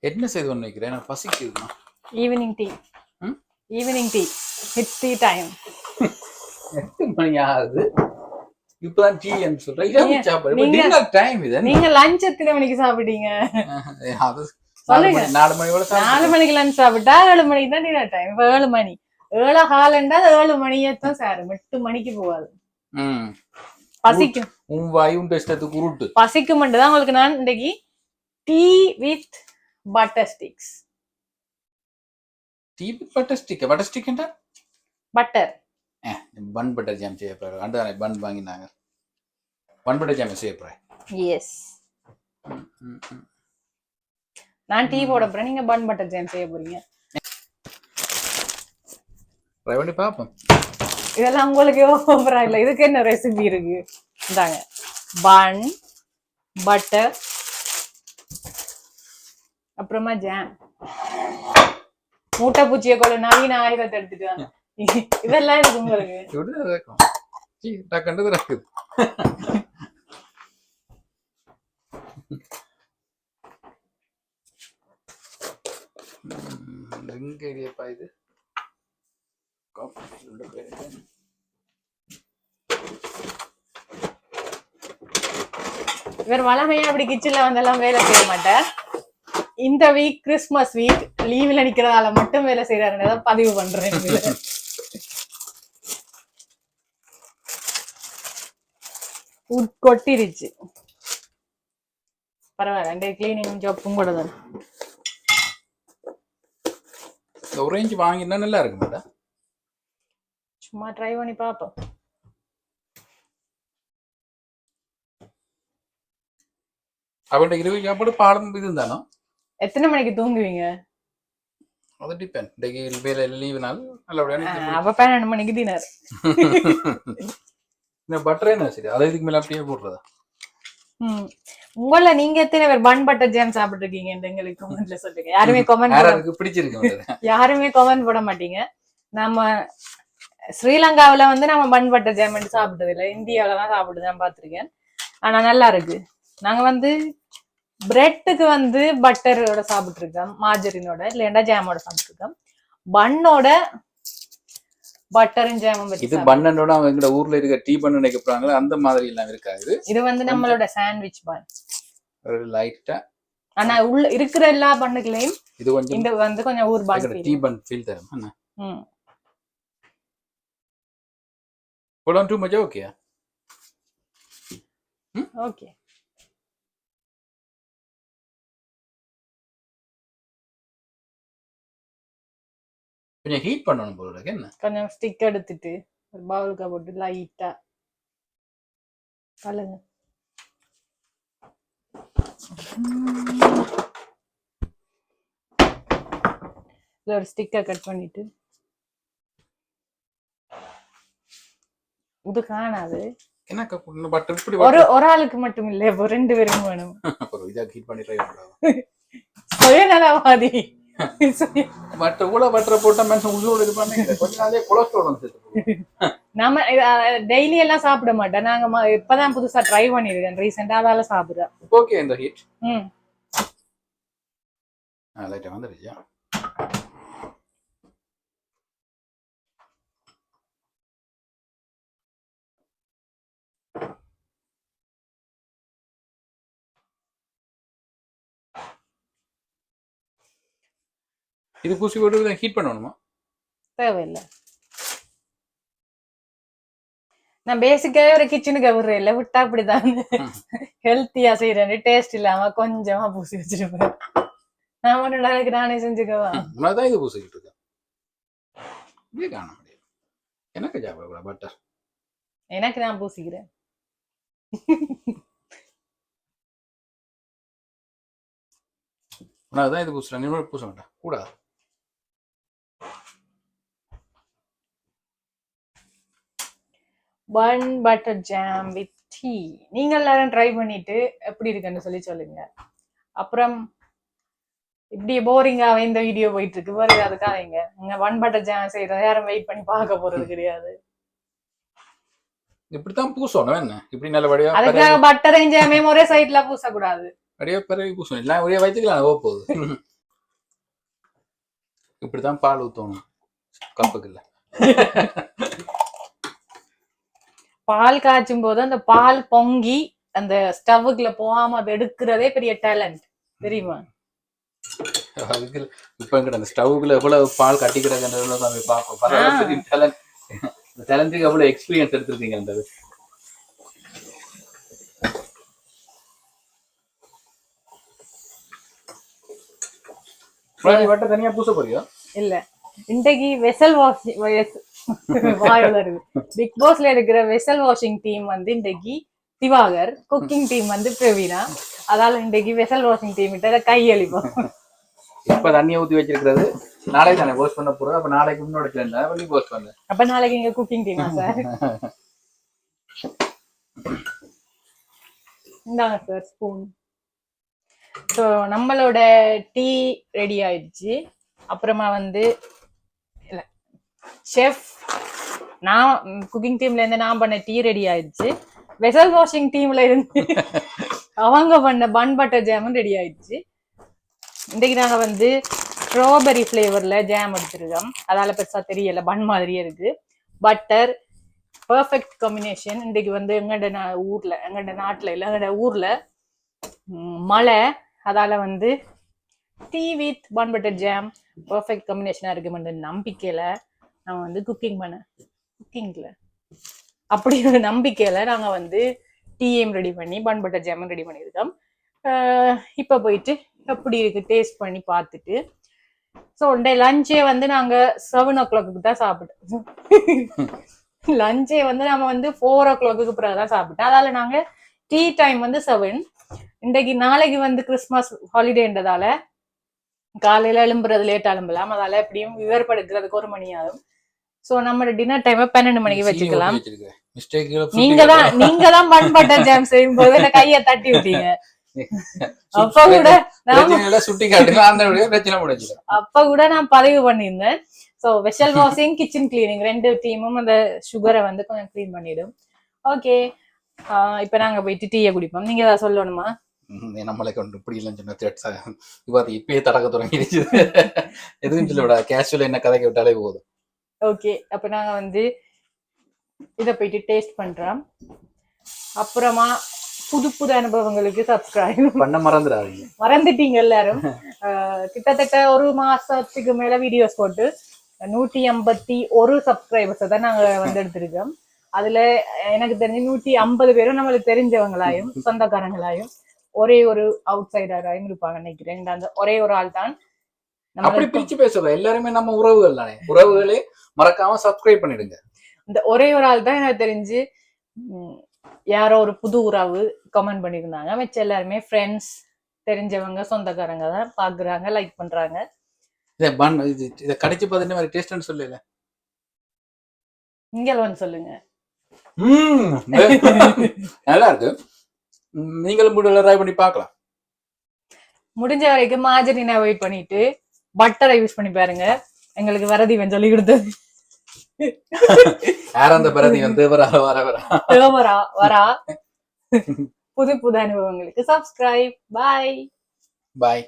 என்ன செய்து ஒன்று வைக்கிறேன் எனக்கு பசிக்குதுமா? Evening tea? Evening tea it's tea time எட்டு மணி ஆகுது. இப்பதான் டீ என்று சொல்றேன். இரவு நீங்க- சாப்பாடு. இப்ப நீங்க- டின்னர் டைம் இது. நீங்க லஞ்ச் எத்தனை மணிக்கு சாப்பிட்டீங்க? அது நாலு. மணி நாலு மணியோட நாலு மணிக்கு லஞ்ச் சாப்பிட்டா ஏழு மணிக்கு தான் டின்னர் டைம் இப்ப ஏழு மணி. ஏழு காலண்டா ஏழு மணியத்தான் சார் எட்டு மணிக்கு போகாது. பசிக்கும். உன் வாய் உன் இஷ்டத்துக்கு உருட்டு. பசிக்கும் தான் உங்களுக்கு நான் இன்னைக்கு tea with butter sticks tea butter stick butter ஸ்டிக்ண்டா butter bun butter jam செய்ய போறேன் அண்டானே பன் வாங்கினாங்க. பன் பட்டர் ஜாம் செய்ய போறேன் எஸ் நான் டீ போட போறேன். நீங்க பன் பட்டர் ஜாம் செய்ய போறீங்க. ட்ரை பண்ணி பார்ப்போம். இதெல்லாம் உங்களுக்கு ஓவரா இல்ல. இதுக்கு என்ன ரெசிபி இருக்கு? இந்தாங்க. பன் பட்டர் அப்புறமா ஜாம் மூட்டை பூச்சியை கொள்ள நவீன ஆயுதத்தை எடுத்துட்டு வாங்க இதெல்லாம் இருக்கு உங்களுக்கு? டக்குன்னு இருக்குது எங்க இது. இவர் வளமையா அப்படி கிச்சன்ல வந்தெல்லாம் வேலை செய்ய மாட்டார். இந்த வீக் கிறிஸ்மஸ் வீக் லீவ்ல நிக்கிறதால மட்டும் வேலை செய்யறாருன்னு பதிவு பண்றேன் கொட்டிருச்சு. பரவாயில்ல ரெண்டு கிளீனிங் ஜாப்பும் கூட தான். இந்த ஒரேஞ்சு வாங்கினா நல்லா இருக்கு மேடம் சும்மா ட்ரை பண்ணி பார்ப்போம். அவன்கிட்ட இருபது சாப்பாடு பாடம் இது தானோ எத்தனை மணிக்கு தூங்குவீங்க? அது டிபெண்ட் டெய்லி வேலை லீவு நாள் நல்லபடியாக அப்ப பன்னெண்டு மணிக்கு டின்னர் இந்த பட்டரே என்ன சரி? அதை இதுக்கு மேலே அப்படியே போடுறதா? ம். உங்கள நீங்க எத்தனை பேர் பன் பட்டர் ஜாம் சாப்பிட்டு இருக்கீங்க எங்களுக்கு கமெண்ட்ல சொல்லுங்க. யாருமே கமெண்ட் பிடிச்சிருக்கு யாருமே கமெண்ட் போட மாட்டீங்க. நம்ம ஸ்ரீலங்காவுல வந்து நம்ம பன் பட்டர் ஜாம் சாப்பிட்டது இல்லை இந்தியாவில தான் சாப்பிட்டு தான் பார்த்துருக்கேன். ஆனா நல்லா இருக்கு. நாங்க வந்து பிரெட்டுக்கு வந்து பட்டரோட சாப்பிட்டுருக்கோம் மார்ஜரினோட இல்லைன்னா ஜாமோட சாப்பிட்டுருக்கோம் பன்னோட பட்டரும் ஜாமும் இது சாப்பிட்டு- பன்னெண்டோட அவங்க எங்கட ஊர்ல இருக்க டீ பண்ணு நினைக்க போறாங்களே அந்த மாதிரி எல்லாம் இருக்காது. இது வந்து நம்மளோட சாண்ட்விச் பன் ஒரு லைட்டா ஆனா உள்ள இருக்கிற எல்லா பண்ணுகளையும் இது கொஞ்சம் இந்த வந்து கொஞ்சம் ஊர் பன் டீ பன் ஃபீல் தரும் என்ன? ம். On too much, okay. Okay கொஞ்சம் ஹீட் பண்ணணும் போல இருக்கு. என்ன? கொஞ்சம் ஸ்டிக் எடுத்துட்டு ஒரு பவுலுக்கு போட்டு லைட்டா கலங்க இதுல ஒரு ஸ்டிக்கை கட் பண்ணிட்டு. இது காணாது. ஒரு ஒரு ஆளுக்கு மட்டும் இல்ல ரெண்டு பேருக்கும் வேணும். ஒரு இதா ஹீட் பண்ணி ட்ரை பண்ணுறாங்க சுயநலவாதி. பட் இவ்வளவு பட்டரை போட்டா மனுஷன் உயிரோடு இருப்பான்னு கொஞ்ச நாளே கொலஸ்ட்ரால் வந்து. நம்ம டெய்லி எல்லாம் சாப்பிட மாட்டேன். நாங்க இப்பதான் புதுசா ட்ரை பண்ணிருக்கேன். ரீசெண்டா அதால சாப்பிடுறேன். ஓகே இந்த ஹீட் ம். லைட்டா வந்துருச்சு இது பூசி போட்டு ஹீட் பண்ணணுமா? தேவையில்லை. நான் பேசிக்காவே ஒரு கிச்சனுக்கு விடுறேன் இல்ல விட்டா அப்படிதான். ஹெல்த்தியா செய்யறேன் டேஸ்ட் இல்லாம கொஞ்சமா பூசி வச்சிருப்பேன். நான் மட்டும் நாளைக்கு நானே செஞ்சுக்கவா? உனதான் இது பூசிக்கிட்டு இருக்கேன். இதே காண முடியாது எனக்கு சாப்பிடக்கூடாது பட்டர் எனக்கு நான் பூசிக்கிறேன். உனக்கு தான் இது பூசுறேன். நீ பூச மாட்டேன் கூடாது. Bun butter jam with tea நீங்க எல்லாரும் ட்ரை பண்ணிட்டு எப்படி இருக்குன்னு சொல்லி சொல்லுங்க. அப்புறம் இப்படி போரிங்காவே இந்த வீடியோ போயிட்டு இருக்கு வேற அதுக்காக இங்க பன் பட்டர் ஜாம் செய்யறத யாரும் வெயிட் பண்ணி பார்க்க போறது கிடையாது. இப்படித்தான் பூசணும். என்ன? இப்படி நல்லபடியா அதுக்காக பட்டரையும் ஜாமையும் ஒரே சைட்ல பூசக்கூடாது? அப்படியே பிறகு பூசணும். எல்லாம் ஒரே வயிற்றுக்கலாம் ஓ போகுது. இப்படித்தான் பால் ஊத்தணும். கப்புக்கு இல்ல பால் காய்ச்சும் போது அந்த பால் பொங்கி அந்த ஸ்டவ்வுக்குள்ள போகாம அதை எடுக்கிறதே பெரிய டேலண்ட் தெரியுமா? அதுக்கு இப்ப எங்கிட்ட அந்த ஸ்டவ்க்குள்ள எவ்வளவு பால் கட்டிக்கிறதுன்றதுல நம்ம பார்ப்போம். டேலண்ட் டேலண்ட்டுக்கு எவ்வளவு எக்ஸ்பீரியன்ஸ் எடுத்திருக்கீங்கன்றது நீ வட்ட தனியா பூச போறியோ? இல்ல. இன்றைக்கு வெசல் வாஷிங் இருக்கு பிக் பாஸ்ல இருக்கிற வெசல் வாஷிங் டீம் வந்து இன்றைக்கு திவாகர் குக்கிங் டீம் வந்து பிரவீனா. அதால இன்றைக்கு வெசல் வாஷிங் டீம் கிட்ட கையளிப்போம். இப்ப தண்ணியை ஊத்தி வச்சிருக்கிறது. நாளைக்கு தானே போஸ்ட் பண்ண போறது அப்ப நாளைக்கு முன்னோட பண்ணி போஸ்ட் பண்ணு. அப்ப நாளைக்கு இங்க குக்கிங் டீமா சார் இந்தாங்க சார் ஸ்பூன் ஸோ நம்மளோட டீ ரெடி ஆயிடுச்சு. அப்புறமா வந்து ஷெஃப் நான் குக்கிங் டீம்ல இருந்து நான் பண்ண டீ ரெடி ஆயிடுச்சு. வெசல் வாஷிங் டீம்ல இருந்து அவங்க பண்ண பன் பட்டர் ஜாமும் ரெடி ஆயிடுச்சு. இன்றைக்கு நாங்க வந்து ஸ்ட்ராபெரி ஃப்ளேவர்ல ஜாம் எடுத்திருக்கோம். அதால பெருசா தெரியல பன் மாதிரியே இருக்கு. பட்டர் பெர்ஃபெக்ட் காம்பினேஷன் இன்றைக்கு வந்து எங்கட நா- ஊர்ல எங்கட நாட்டுல இல்ல எங்கட ஊர்ல மழை. அதால வந்து tea with bun butter jam perfect காம்பினேஷனா இருக்குமென்ற நம்பிக்கையில நான் வந்து குக்கிங் பண்ண. குக்கிங்ல அப்படி ஒரு நம்பிக்கையில நாங்க வந்து டீயும் ரெடி பண்ணி பன் பட்டர் ஜாமும் ரெடி பண்ணியிருக்கோம். இப்போ இப்ப போயிட்டு எப்படி இருக்கு டேஸ்ட் பண்ணி பார்த்துட்டு. ஸோ உண்டே லஞ்சே வந்து நாங்க செவன் ஓ கிளாக்கு தான் சாப்பிட்டோம். லஞ்சே வந்து நம்ம வந்து ஃபோர் ஓ கிளாக்கு பிறகு தான் சாப்பிட்டோம். அதால நாங்க டீ டைம் வந்து செவன் இன்றைக்கு நாளைக்கு வந்து கிறிஸ்மஸ் ஹாலிடேன்றதால காலையில எழும்புறது லேட் எழும்பலாம். அதால எப்படியும் விவரப்படுக்கிறதுக்கு ஒரு மணி ஆகும் ஸோ நம்ம டின்னர் டைமை பன்னெண்டு மணிக்கு வச்சுக்கலாம். நீங்க தான் நீங்க தான் பன் பட்டர் ஜாம் செய்யும் போது என்ன கைய தட்டி விட்டீங்க. அப்ப கூட அப்ப கூட நான் பதிவு பண்ணியிருந்தேன். So vessel washing kitchen cleaning ரெண்டு டீமும் அந்த சுகரை வந்து கொஞ்சம் க்ளீன் பண்ணிடும். ஓகே இப்ப நாங்க போயிட்டு டீயை குடிப்போம். நீங்க ஏதாவது சொல்லணுமா? நம்மளை கொண்டு இப்படி இல்லைன்னு சொன்ன த்ரெட்ஸா இப்போ அது இப்பயே தடக்க தொடங்கிடுச்சு. எதுவும் சொல்ல விட கேஷுவல் என்ன கதைக்க விட்டாலே போதும். ஓகே அப்ப நாங்க வந்து இத போயிட்டு டேஸ்ட் பண்றோம். அப்புறமா புது புது அனுபவங்களுக்கு சப்ஸ்கிரைப் பண்ண மறந்துடாதீங்க. மறந்துட்டீங்க எல்லாரும். கிட்டத்தட்ட ஒரு மாசத்துக்கு மேல வீடியோஸ் போட்டு நூத்தி ஐம்பத்தி ஒரு சப்ஸ்கிரைபர்ஸ் தான் நாங்க வந்து எடுத்திருக்கோம். அதுல எனக்கு தெரிஞ்சு நூத்தி ஐம்பது பேரும் நம்மளுக்கு தெரிஞ்சவங்களாயும் சொந்தக்காரங்களாயும் ஒரே ஒரு அவுட் சைடராயும் இருப்பாங்க நினைக்கிறேன். அந்த ஒரே ஒரு ஆள் தான் அப்படி பிரிச்சு பேசுறோம். எல்லாருமே நம்ம உறவுகள் தானே. உறவுகளே மறக்காம சப்ஸ்கிரைப் பண்ணிடுங்க. இந்த ஒரே ஒரு ஆள் தான் எனக்கு தெரிஞ்சு யாரோ ஒரு புது உறவு கமெண்ட் பண்ணியிருந்தாங்க. மிச்ச எல்லாருமே ஃப்ரெண்ட்ஸ் தெரிஞ்சவங்க சொந்தக்காரங்க தான் பாக்குறாங்க லைக் பண்றாங்க. இதை பன் இது இதை கடிச்சு பார்த்துட்டு மாதிரி டேஸ்ட்னு சொல்லல. இங்க வந்து சொல்லுங்க. ம் நல்லா இருக்கு நீங்களும் முடியல ட்ரை பண்ணி பார்க்கலாம். முடிஞ்ச வரைக்கும் மாஜரினை வெயிட் பண்ணிட்டு பட்டரை யூஸ் பண்ணி பாருங்க. எங்களுக்கு வரதீவன் சொல்லி கொடுத்தது. யார் அந்த பிறதி வந்து? வர வர வர தேவரா வரா புது புது அனுபவங்களுக்கு சப்ஸ்கிரைப் பாய் பாய்